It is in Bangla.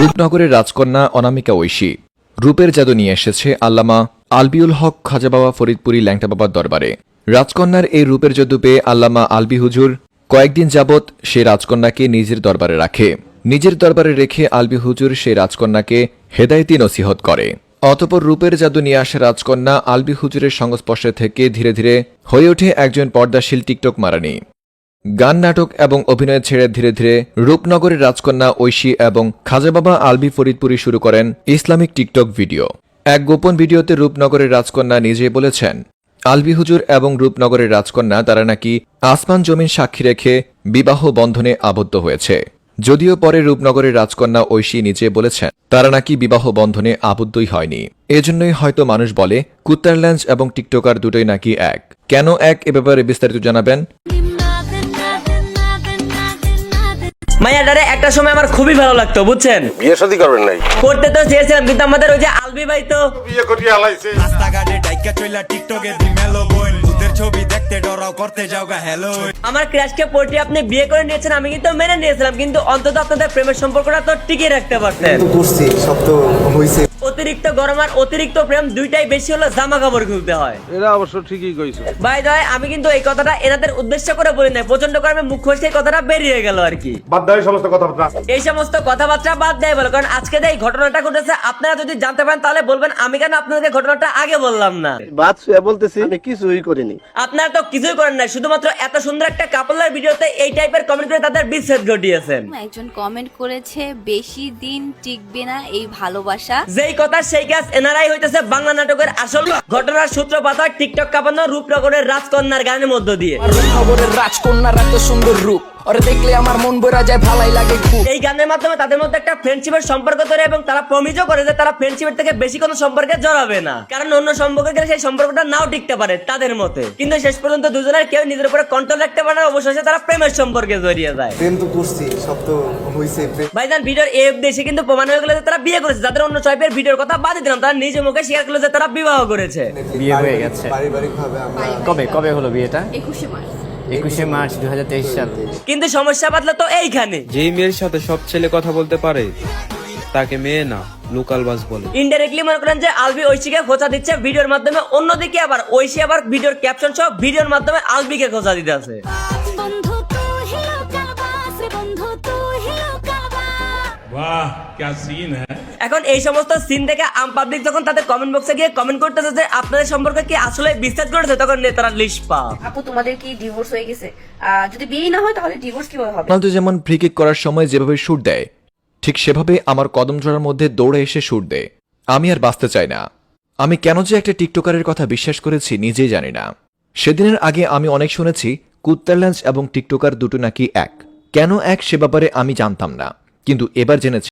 রূপনগরের রাজকন্যা অনামিকা ঐশী। রূপের জাদু নিয়ে এসেছে আল্লামা আলবিউল হক খাজা বাবা ফরিদপুরি ল্যাংটা বাবার দরবারে। রাজকন্যার এই রূপের জাদু পেয়ে আল্লামা আলবি হুজুর কয়েকদিন যাবৎ সে রাজকন্যাকে নিজের দরবারে রাখে। নিজের দরবারে রেখে আলবি হুজুর সেই রাজকন্যাকে হেদায়তি নসিহত করে। অতপর রূপের জাদু নিয়ে আসা রাজকন্যা আলবি হুজুরের সংস্পর্শে থেকে ধীরে ধীরে হয়ে ওঠে একজন পর্দাশীল টিকটক মারানি। গান নাটক এবং অভিনয় ছেড়ে ধীরে ধীরে রূপনগরের রাজকন্যা ঐশী এবং খাজাবাবা আলবি ফরিদপুরি শুরু করেন ইসলামিক টিকটক ভিডিও। এক গোপন ভিডিওতে রূপনগরের রাজকন্যা নিজেই বলেছেন, আলবি হুজুর এবং রূপনগরের রাজকন্যা তারা নাকি আসমান জমিন সাক্ষী রেখে বিবাহ বন্ধনে আবদ্ধ হয়েছে। যদিও পরে রূপনগরের রাজকন্যা ঐশী নিজে বলেছেন, তারা নাকি বিবাহ বন্ধনে আবদ্ধই হয়নি। এজন্যই হয়তো মানুষ বলে কুত্তারল্যান্ড এবং টিকটকার দুটোই নাকি এক। কেন এক এ ব্যাপারে বিস্তারিত জানাবেন? মাইয়াডারে একটা সময় আমার খুবই ভালো লাগতো বুঝছেন? বিয়ে শাদি করবেন নাই? করতে তো চেয়েছিলাম কিন্তু আমাদের ওই যে আলবি ভাই তো। বিয়ে করিয়ে আলাইছে রাস্তাঘাটে ডাইকা চইলা টিকটকে দি মেলো বইন ভূতের ছবি দেখতে ডরাও করতে যাও গা হ্যালো আমার ক্র্যাশকে পড়তে আপনি বিয়ে করে নিয়েছেন আমি কিন্তু মেনে নিয়েছিলাম কিন্তু অন্তত আপনাদের প্রেমের সম্পর্কটা তো টিকিয়ে রাখতে পারতেন। তো করছি সব তো হয়েছে অতিরিক্ত গরম আর অতিরিক্ত প্রেম দুইটাই বেশি হলে জামা কাপড় খুলতে হয়। এরা অবশ্য ঠিকই কইছো। বাই দয় আমি কিন্তু এই কথাটা এনাদের উদ্দেশ্য করে বলি নাই প্রচণ্ড গরমে মুখ খসে এই কথাটা বেরিয়ে গেল আর কি। বাদ দাও এই সমস্ত কথাবার্তা। এই সমস্ত কথাবার্তা বাদ দেয় বলো কারণ আজকে যে এই ঘটনাটা ঘটেছে আপনারা যদি জানতে পারেন তাহলে বলবেন আমি কেন আপনাদের ঘটনাটা আগে বললাম না? বাদ শুয়ে বলতেছি আমি কিছুই করিনি। আপনারা তো কিছুই করেন না শুধুমাত্র এত সুন্দর একটা কাপলার ভিডিওতে এই টাইপের কমেন্ট করে তাদের বিচ্ছেদ ঘটিয়েছেন। একজন কমেন্ট করেছে বেশি দিন টিকবে না এই ভালোবাসা। যেই কথা সেই কাজ এনারাই হইতেছে বাংলা নাটকের আসল ঘটনার সূত্রপাত টিকটক কাপানো রূপনগরের রাজকন্যার গানের মধ্য দিয়ে। খবরের রাজকন্যার এত সুন্দর রূপ। ওরে দেখলে আমার মন বইরা যায় ভালাই লাগে খুব এই গানের মাধ্যমে তাদের মধ্যে একটা ফ্রেন্ডশিপের সম্পর্ক তৈরি এবং তারা প্রমিজও করে যে তারা ফ্রেন্ডশিপের থেকে বেশি কোনো সম্পর্কে জড়াবে না। কারণ অন্য সম্পর্কে গেলে সেই সম্পর্কটা নাও টিকতে পারে তাদের মতে। কিন্তু শেষ পর্যন্ত দুজনের কেউ নিজের উপরে কন্ট্রোল রাখতে পারে অবশেষে তারা প্রেমের সম্পর্কে জড়িয়ে যায়। প্রেম তো করছি সব তো ভাইজান ভিডিওর অব্দি এসে কিন্তু প্রমাণ হয়ে গেল যে তারা বিয়ে করেছে। যাদের অন্য ছয়পের ভিডিওর কথা বাদ দিলাম তারা নিজে মুখে স্বীকার করল যে তারা বিবাহ করেছে। বিয়ে হয়ে গেছে। পারিবারিক ভাবে আমরা কবে কবে হলো বিয়েটা? একুশে মার্চ। একুশে মার্চ দু সাল। কিন্তু সমস্যা বাদলো তো এইখানে। যেই মেয়ের সাথে সব ছেলে কথা বলতে পারে তাকে মেয়ে না লোকাল বাস বলে। ইনডাইরেক্টলি মনে করেন যে আলবি ঐশীকে খোঁচা দিচ্ছে ভিডিওর মাধ্যমে অন্যদিকে আবার ঐশী আবার ভিডিওর ক্যাপশন সহ ভিডিওর মাধ্যমে আলবিকে খোঁচা দিতে আছে। বন্ধু তু হিলো কালবাস এখন এই সমস্ত সিন দেখে আম পাবলিক যখন তাদের কমেন্ট বক্সে গিয়ে কমেন্ট করতেছে যে আপনাদের সম্পর্কে কি আসলে বিশ্বাস করেছে তখন নেতারা লিস্ট পা আপু তোমাদের কি ডিভোর্স হয়ে গেছে? যদি বিয়েই না হয় তাহলে ডিভোর্স কীভাবে হবে? রোনালদো যেমন ফ্রি কিক করার সময় যেভাবে শুট দেয় ঠিক সেভাবে আমার কদম জোড়ার মধ্যে দৌড়ে এসে শুট দেয়। আমি আর বাঁচতে চাই না। আমি কেন যে একটা টিকটকারের কথা বিশ্বাস করেছি নিজেই জানি না। সেদিনের আগে আমি অনেক শুনেছি কুত্তারল্যান্ড এবং টিকটকার দুটো নাকি এক। কেন এক সে ব্যাপারে আমি জানতাম না। কিন্তু এবার জেনেছি